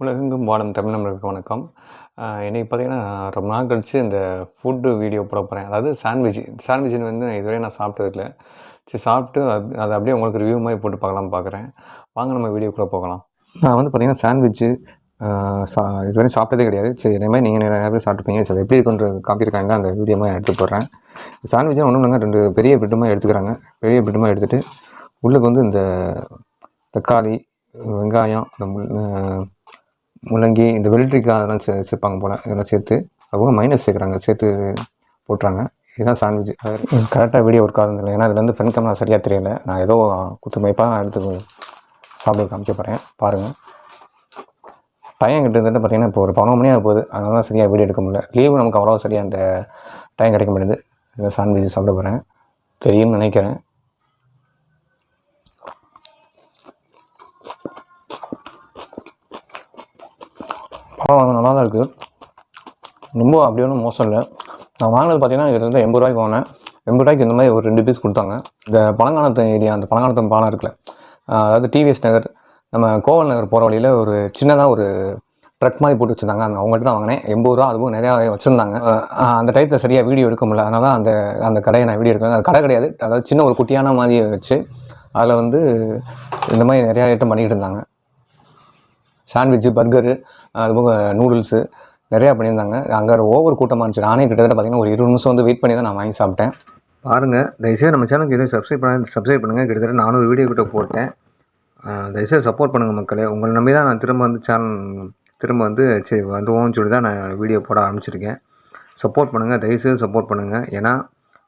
உலகெங்கும் வாழும் தமிழ் வணக்கம். இன்றைக்கி பார்த்திங்கன்னா பார்த்தீங்கன்னா ரொம்ப நாள் கழித்து இந்த ஃபுட்டு வீடியோ போட போகிறேன் அதாவது சாண்ட்விச் சாண்ட்விச் வந்து இதுவரை நான் சாப்பிட்டது இல்லை. சரி சாப்பிட்டு அது அதை அப்படியே உங்களுக்கு ரிவ்யூ மாதிரி போட்டு பார்க்கலாம் பார்க்குறேன். வாங்க நம்ம வீடியோக்குள்ளே போகலாம். நான் வந்து பார்த்தீங்கன்னா சாண்ட்விச்சு சா இதுவரை சாப்பிட்டதே கிடையாது. சரி இதே மாதிரி நீங்கள் நிறைய பேர் சாப்பிட்டுப்பீங்க சார் எப்படி இருக்குன்ற காப்பியிருக்காங்க அந்த வீடியோ மாதிரி எடுத்து போடுறேன். சாண்ட்விச்சை ஒன்றும் இல்லைங்க ரெண்டு பெரிய பிட்டுமாக எடுத்துக்கிறாங்க. பெரிய பிட்டுமாக எடுத்துகிட்டு உள்ளுக்கு வந்து இந்த தக்காளி வெங்காயம் இந்த முள் முள்ளங்கி இந்த வெள்ளரிக்காய் அதெல்லாம் சே சேர்ப்பாங்க போல். இதெல்லாம் சேர்த்து அவங்க மைனஸ் சேர்க்குறாங்க. சேர்த்து போட்டுறாங்க. இதுதான் சாண்ட்விச் கரெக்டாக வீடியோ ஒர்க் ஆகுது ஏன்னா இதில் வந்து ஃப்ரெண்ட் கேமரா சரியாக தெரியல. நான் ஏதோ குத்துமைப்பாக நான் எடுத்து சாப்பிட காமிக்க போகிறேன் பாருங்கள் டைம் கிட்டத்தட்ட பார்த்தீங்கன்னா இப்போ ஒரு பதினொரு மணி ஆக போகுது. அதனால தான் சரியாக வீடியோ எடுக்க முடியல. லீவு நமக்கு அவ்வளோ சரியாக அந்த டைம் கிடைக்க மாட்டேது இந்த சாண்ட்விச் சாப்பிட போகிறேன் தெரியும்னு நினைக்கிறேன். நல்லா தான் இருக்குது ரொம்ப அப்படி ஒன்றும் மோசம் இல்லை. நான் வாங்கினது பார்த்தீங்கன்னா இது எண்பது ரூபாய்க்கு வாங்கினேன். எண்பது ரூபாய்க்கு இந்த மாதிரி ஒரு ரெண்டு பீஸ் கொடுத்தாங்க. இந்த பழங்காலத்து ஏரியா அந்த பழங்காலத்து பாலம் இருக்குல்ல. அதாவது டிவிஎஸ் நகர் நம்ம கோவல் நகர் போகிற வழியில் ஒரு சின்னதாக ஒரு ட்ரக் மாதிரி போட்டு வச்சுருந்தாங்க. அந்த அவங்கள்ட்ட தான் வாங்கினேன். எண்பது ரூபா அதுவும் நிறையா வச்சுருந்தாங்க. அந்த டயத்தில் சரியாக வீடியோ எடுக்க முடியல. அதனால தான் அந்த அந்த கடையை நான் வீடியோ எடுக்கிறேன் அது கடை கிடையாது. அதாவது சின்ன ஒரு குட்டியான மாதிரி வச்சு அதில் வந்து இந்த மாதிரி நிறையா ஐட்டம் பண்ணிக்கிட்டு இருந்தாங்க. சாண்ட்விட்சு பர்கரு அதுபோக நூடுல்ஸு நிறையா பண்ணியிருந்தாங்க. அங்கே ஓவர் கூட்டமாக இருந்துச்சு. நானே கிட்டத்தட்ட பார்த்தீங்கன்னா ஒரு இருபது நிமிஷம் வந்து வெயிட் பண்ணி தான் நான் வாங்கி சாப்பிட்டேன். பாருங்கள் தயவுசெய்து நம்ம சேனலுக்கு எதுவும் சப்ஸ்கிரைப் பண்ண சப்ஸ்கிரைப் பண்ணுங்கள் கிட்டத்தட்ட நானூறு வீடியோ கிட்ட போட்டேன். தயவுசெய்து சப்போர்ட் பண்ணுங்கள் மக்களே. உங்களை நம்பி தான் நான் திரும்ப வந்து சேனல் திரும்ப வந்து சரி வந்துவோம்னு சொல்லி தான் நான் வீடியோ போட ஆரம்பிச்சிருக்கேன். சப்போர்ட் பண்ணுங்கள் தயவுசெய்து சப்போர்ட் பண்ணுங்கள் ஏன்னா